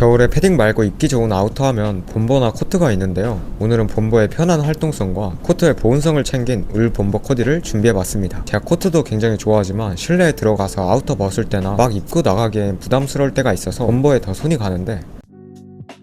겨울에 패딩 말고 입기 좋은 아우터 하면 본버나 코트가 있는데요. 오늘은 본버의 편한 활동성과 코트의 보온성을 챙긴 울 본버 코디를 준비해봤습니다. 제가 코트도 굉장히 좋아하지만 실내에 들어가서 아우터 벗을 때나 막 입고 나가기엔 부담스러울 때가 있어서 본버에 더 손이 가는데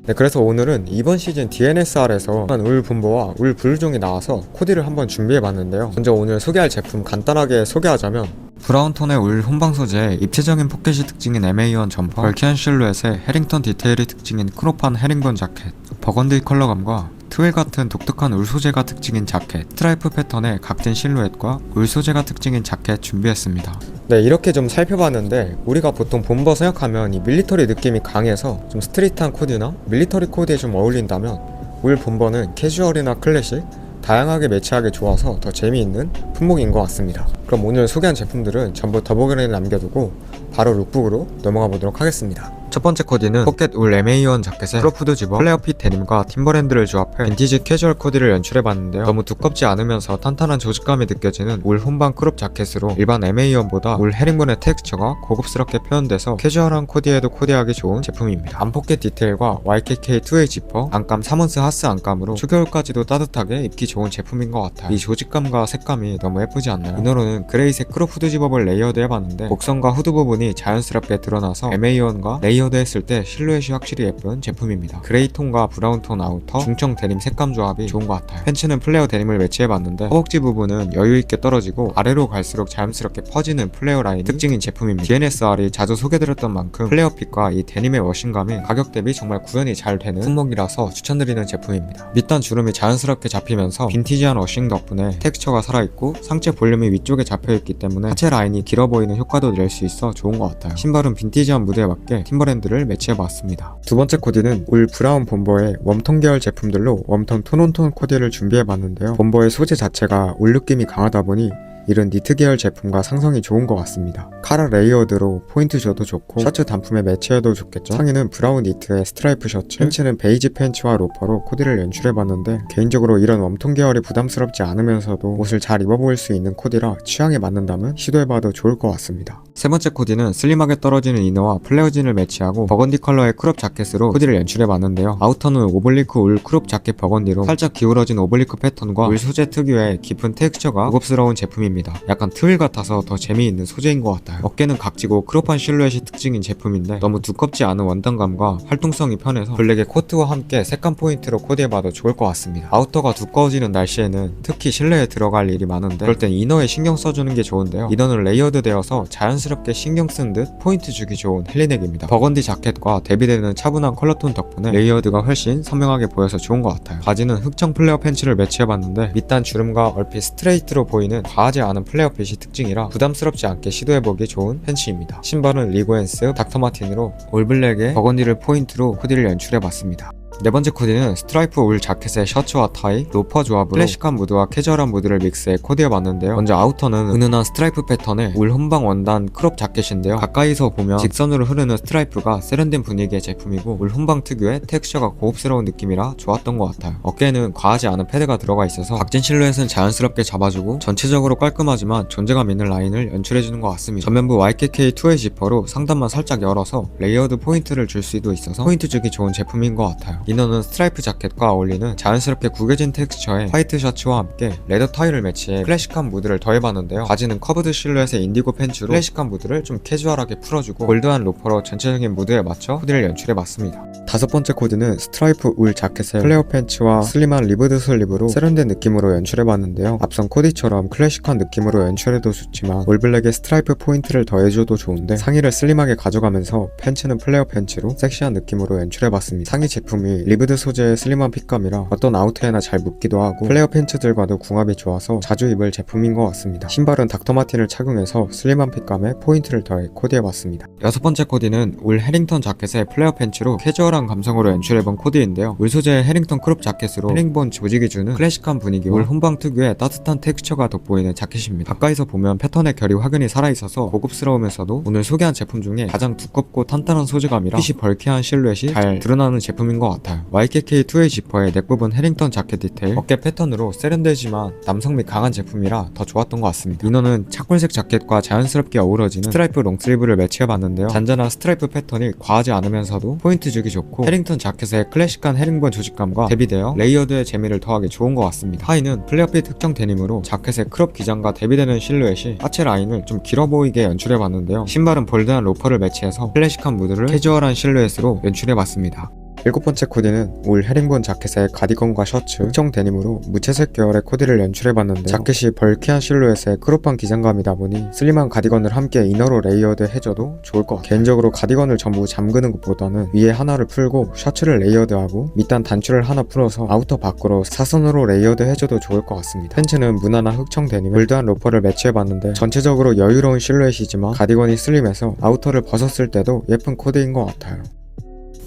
네, 그래서 오늘은 이번 시즌 DNSR에서 울 분보와 울 블루종이 나와서 코디를 한번 준비해봤는데요. 먼저 오늘 소개할 제품 간단하게 소개하자면 브라운 톤의 울 혼방 소재에 입체적인 포켓이 특징인 MA1 점퍼, 벌키한 실루엣에 해링턴 디테일이 특징인 크롭한 해링본 자켓, 버건디 컬러감과 트웰 같은 독특한 울 소재가 특징인 자켓, 스트라이프 패턴의 각진 실루엣과 울 소재가 특징인 자켓 준비했습니다. 네, 이렇게 좀 살펴봤는데 우리가 보통 본버 생각하면 이 밀리터리 느낌이 강해서 좀 스트릿한 코디나 밀리터리 코디에 좀 어울린다면 울 본버는 캐주얼이나 클래식 다양하게 매치하기 좋아서 더 재미있는 품목인 것 같습니다. 그럼 오늘 소개한 제품들은 전부 더보기란에 남겨두고 바로 룩북으로 넘어가 보도록 하겠습니다. 첫 번째 코디는 포켓 울 MA1 자켓에 크로프드 집어 플레어핏 데님과 팀버랜드를 조합해 빈티지 캐주얼 코디를 연출해봤는데요. 너무 두껍지 않으면서 탄탄한 조직감이 느껴지는 울 혼방 크롭 자켓으로 일반 MA1보다 울 헤링본의 텍스처가 고급스럽게 표현돼서 캐주얼한 코디에도 코디하기 좋은 제품입니다. 안포켓 디테일과 YKK 2웨이 지퍼, 안감 3원스 하스 안감으로 초겨울까지도 따뜻하게 입기 좋은 제품인 것 같아요. 이 조직감과 색감이 너무 예쁘지 않나요? 이너로는 그레이색 크롭 후드 집업을 레이어드 해봤는데 곡선과 후드 부분이 자연스럽게 드러나서 MA1과 레이 어드 했을 때 실루엣이 확실히 예쁜 제품입니다. 그레이 톤과 브라운 톤 아우터, 중청 데님 색감 조합이 좋은 것 같아요. 팬츠는 플레어 데님을 매치해봤는데 허벅지 부분은 여유있게 떨어지고 아래로 갈수록 자연스럽게 퍼지는 플레어 라인이 특징인 제품입니다. DNSR이 자주 소개드렸던 만큼 플레어 핏과 이 데님의 워싱감이 가격 대비 정말 구현이 잘 되는 품목이라서 추천드리는 제품입니다. 밑단 주름이 자연스럽게 잡히면서 빈티지한 워싱 덕분에 텍스처가 살아있고 상체 볼륨이 위쪽에 잡혀있기 때문에 하체 라인이 길어 보이는 효과도 낼 수 있어 좋은 것 같아요. 신발은 빈티지한 무드에 맞게 팀버 랜드를 매치해봤습니다. 두 번째 코디는 울 브라운 본버의 웜톤 계열 제품들로 웜톤 톤온톤 코디를 준비해봤는데요. 본버의 소재 자체가 울 느낌이 강하다 보니 이런 니트 계열 제품과 상성이 좋은 것 같습니다. 카라 레이어드로 포인트 줘도 좋고 셔츠 단품에 매치해도 좋겠죠. 상의는 브라운 니트에 스트라이프 셔츠, 팬츠는 베이지 팬츠와 로퍼로 코디를 연출해봤는데 개인적으로 이런 웜톤 계열이 부담스럽지 않으면서도 옷을 잘 입어 보일 수 있는 코디라 취향에 맞는다면 시도해봐도 좋을 것 같습니다. 세 번째 코디는 슬림하게 떨어지는 이너와 플레어진을 매치하고 버건디 컬러의 크롭 자켓으로 코디를 연출해봤는데요. 아우터는 오블리크 울 크롭 자켓 버건디로 살짝 기울어진 오블리크 패턴과 울 소재 특유의 깊은 텍스처가 고급스러운 제품입 니다. 약간 트윌 같아서 더 재미있는 소재인 것 같아요. 어깨는 각지고 크롭한 실루엣이 특징인 제품인데 너무 두껍지 않은 원단감과 활동성이 편해서 블랙의 코트와 함께 색감 포인트로 코디해봐도 좋을 것 같습니다. 아우터가 두꺼워지는 날씨에는 특히 실내에 들어갈 일이 많은데 그럴 땐 이너에 신경 써주는 게 좋은데요. 이너는 레이어드 되어서 자연스럽게 신경 쓴 듯 포인트 주기 좋은 헬리넥입니다. 버건디 자켓과 대비되는 차분한 컬러톤 덕분에 레이어드가 훨씬 선명하게 보여서 좋은 것 같아요. 바지는 흑청 플레어 팬츠를 매치해봤는데 밑단 주름과 얼핏 스트레이트로 보이는 과하지 않은 플레어 핏이 특징이라 부담스럽지 않게 시도해보기 좋은 팬츠입니다. 신발은 리고엔스 닥터마틴으로 올블랙에 버건디를 포인트로 코디를 연출해봤습니다. 네 번째 코디는 스트라이프 울 자켓에 셔츠와 타이, 로퍼 조합으로 클래식한 무드와 캐주얼한 무드를 믹스해 코디해봤는데요. 먼저 아우터는 은은한 스트라이프 패턴의 울 혼방 원단 크롭 자켓인데요. 가까이서 보면 직선으로 흐르는 스트라이프가 세련된 분위기의 제품이고 울 혼방 특유의 텍스처가 고급스러운 느낌이라 좋았던 것 같아요. 어깨에는 과하지 않은 패드가 들어가 있어서 각진 실루엣은 자연스럽게 잡아주고 전체적으로 깔끔하지만 존재감 있는 라인을 연출해주는 것 같습니다. 전면부 YKK 2웨이 지퍼로 상단만 살짝 열어서 레이어드 포인트를 줄 수도 있어서 포인트 주기 좋은 제품인 것 같아요. 이너는 스트라이프 자켓과 어울리는 자연스럽게 구겨진 텍스처의 화이트 셔츠와 함께 레더 타이를 매치해 클래식한 무드를 더해봤는데요. 바지는 커브드 실루엣의 인디고 팬츠로 클래식한 무드를 좀 캐주얼하게 풀어주고 골드한 로퍼로 전체적인 무드에 맞춰 코디를 연출해봤습니다. 다섯 번째 코디는 스트라이프 울 자켓에 플레어 팬츠와 슬림한 리브드 슬립으로 세련된 느낌으로 연출해봤는데요. 앞선 코디처럼 클래식한 느낌으로 연출해도 좋지만 올블랙에 스트라이프 포인트를 더해줘도 좋은데 상의를 슬림하게 가져가면서 팬츠는 플레어 팬츠로 섹시한 느낌으로 연출해봤습니다. 상의 제품이 리브드 소재의 슬림한 핏감이라 어떤 아우터에나 잘 묻기도 하고 플레어 팬츠들과도 궁합이 좋아서 자주 입을 제품인 것 같습니다. 신발은 닥터마틴을 착용해서 슬림한 핏감에 포인트를 더해 코디해봤습니다. 여섯 번째 코디는 울 해링턴 자켓에 플레어 팬츠로 캐주얼한 감성으로 연출해본 코디인데요. 울 소재의 해링턴 크롭 자켓으로 해링본 조직이 주는 클래식한 분위기와 울 혼방 특유의 따뜻한 텍스처가 돋보이는 자켓입니다. 가까이서 보면 패턴의 결이 확연히 살아있어서 고급스러우면서도 오늘 소개한 제품 중에 가장 두껍고 탄탄한 소재감이라 핏이 벌키한 실루엣이 잘 드러나는 제품인 것 같아요. YKK 2웨이 지퍼의 넥 부분 해링턴 자켓 디테일, 어깨 패턴으로 세련되지만 남성 미 강한 제품이라 더 좋았던 것 같습니다. 이너는 차콜색 자켓과 자연스럽게 어우러지는 스트라이프 롱슬리브를 매치해봤는데요. 잔잔한 스트라이프 패턴이 과하지 않으면서도 포인트 주기 좋고 해링턴 자켓의 클래식한 헤링본 조직감과 대비되어 레이어드의 재미를 더하기 좋은 것 같습니다. 하의는 플레어핏 특정 데님으로 자켓의 크롭 기장과 대비되는 실루엣이 하체 라인을 좀 길어 보이게 연출해봤는데요. 신발은 볼드한 로퍼를 매치해서 클래식한 무드를 캐주얼한 실루엣으로 연출해봤습니다. 일곱 번째 코디는 올 헤링본 자켓의 가디건과 셔츠, 특정 데님으로 무채색 계열의 코디를 연출해봤는데 자켓이 벌키한 실루엣의 크롭한 기장감이다 보니 슬림한 가디건을 함께 이너로 레이어드 해줘도 좋을 것 같아요. 개인적으로 가디건을 전부 잠그는 것보다는 위에 하나를 풀고 셔츠를 레이어드하고 밑단 단추를 하나 풀어서 아우터 밖으로 사선으로 레이어드 해줘도 좋을 것 같습니다. 팬츠는 무난한 흑청 데님에 볼드한 로퍼를 매치해봤는데 전체적으로 여유로운 실루엣이지만 가디건이 슬림해서 아우터를 벗었을 때도 예쁜 코디인 것 같아요.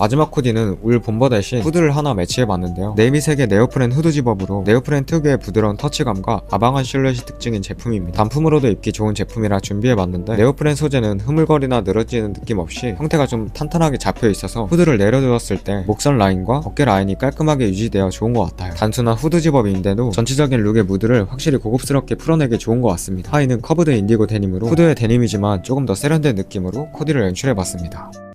마지막 코디는 울 본버 대신 후드를 하나 매치해봤는데요. 네이미색의 네오프렌 후드 집업으로 네오프렌 특유의 부드러운 터치감과 아방한 실루엣이 특징인 제품입니다. 단품으로도 입기 좋은 제품이라 준비해봤는데 네오프렌 소재는 흐물거리나 늘어지는 느낌 없이 형태가 좀 탄탄하게 잡혀 있어서 후드를 내려두었을 때 목선 라인과 어깨 라인이 깔끔하게 유지되어 좋은 것 같아요. 단순한 후드 집업인데도 전체적인 룩의 무드를 확실히 고급스럽게 풀어내기 좋은 것 같습니다. 하의는 커브드 인디고 데님으로 후드의 데님이지만 조금 더 세련된 느낌으로 코디를 연출해봤습니다.